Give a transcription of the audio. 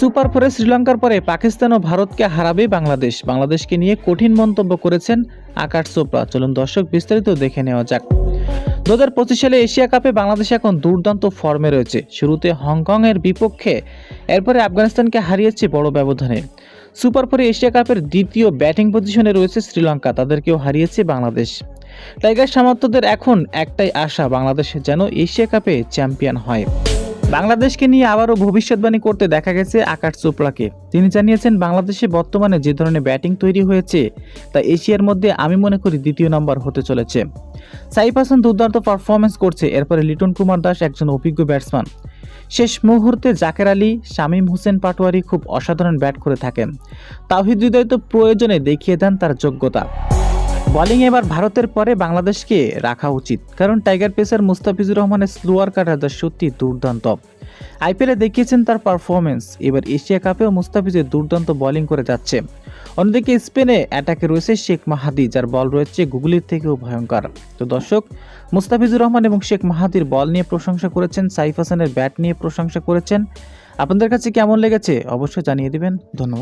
Super ফোরে শ্রীলঙ্কার পরে পাকিস্তান ও ভারতকে হারাবে বাংলাদেশ। বাংলাদেশকে নিয়ে কঠিন মন্তব্য করেছেন আকাশ চোপড়া। চলুন দর্শক বিস্তারিত দেখে নেওয়া যাক। দু হাজার পঁচিশ সালে এশিয়া কাপে বাংলাদেশ এখন দুর্দান্ত ফর্মে রয়েছে। শুরুতে হংকংয়ের বিপক্ষে, এরপরে আফগানিস্তানকে হারিয়েছে বড় ব্যবধানে। সুপার ফোরে এশিয়া কাপের দ্বিতীয় ব্যাটিং পজিশনে রয়েছে শ্রীলঙ্কা। তাদেরকেও হারিয়েছে বাংলাদেশ। টাইগার সামর্থ্যদের এখন একটাই আশা, বাংলাদেশ যেন এশিয়া কাপে চ্যাম্পিয়ন হয়। বাংলাদেশকে নিয়ে আবারও ভবিষ্যৎবাণী করতে দেখা গেছে আকাশ চোপড়াকে। তিনি জানিয়েছেন, বাংলাদেশে বর্তমানে যে ধরনের ব্যাটিং তৈরি হয়েছে, তা এশিয়ার মধ্যে আমি মনে করি দ্বিতীয় নম্বর হতে চলেছে। সাইফ হাসান দুর্দান্ত পারফরমেন্স করছে, এরপরে লিটন কুমার দাস একজন অভিজ্ঞ ব্যাটসম্যান। শেষ মুহূর্তে জাকের আলী, শামীম হোসেন পাটোয়ারি খুব অসাধারণ ব্যাট করে থাকেন। তাহিদ হৃদয় তো প্রয়োজনে দেখিয়ে দেন তার যোগ্যতা। বোলিং এবার ভারতের পরে বাংলাদেশকে রাখা উচিত, কারণ টাইগার পেসার মুস্তাফিজুর রহমানের স্লোয়ার কাটার সত্যি দুর্দান্ত। আইপিএলে দেখিয়েছেন তার পারফরমেন্স এবার এশিয়া কাপেও মুস্তাফিজের দুর্দান্ত বোলিং করে যাচ্ছে। অন্যদিকে স্পেনে অ্যাটাকে রয়েছে শেখ মাহাদি, যার বল রয়েছে গুগলির থেকেও ভয়ঙ্কর। তো দর্শক, মুস্তাফিজুর রহমান এবং শেখ মাহাদির বল নিয়ে প্রশংসা করেছেন, সাইফ হাসানের ব্যাট নিয়ে প্রশংসা করেছেন। আপনাদের কাছে কেমন লেগেছে? অবশ্যই জানিয়ে দেবেন। ধন্যবাদ।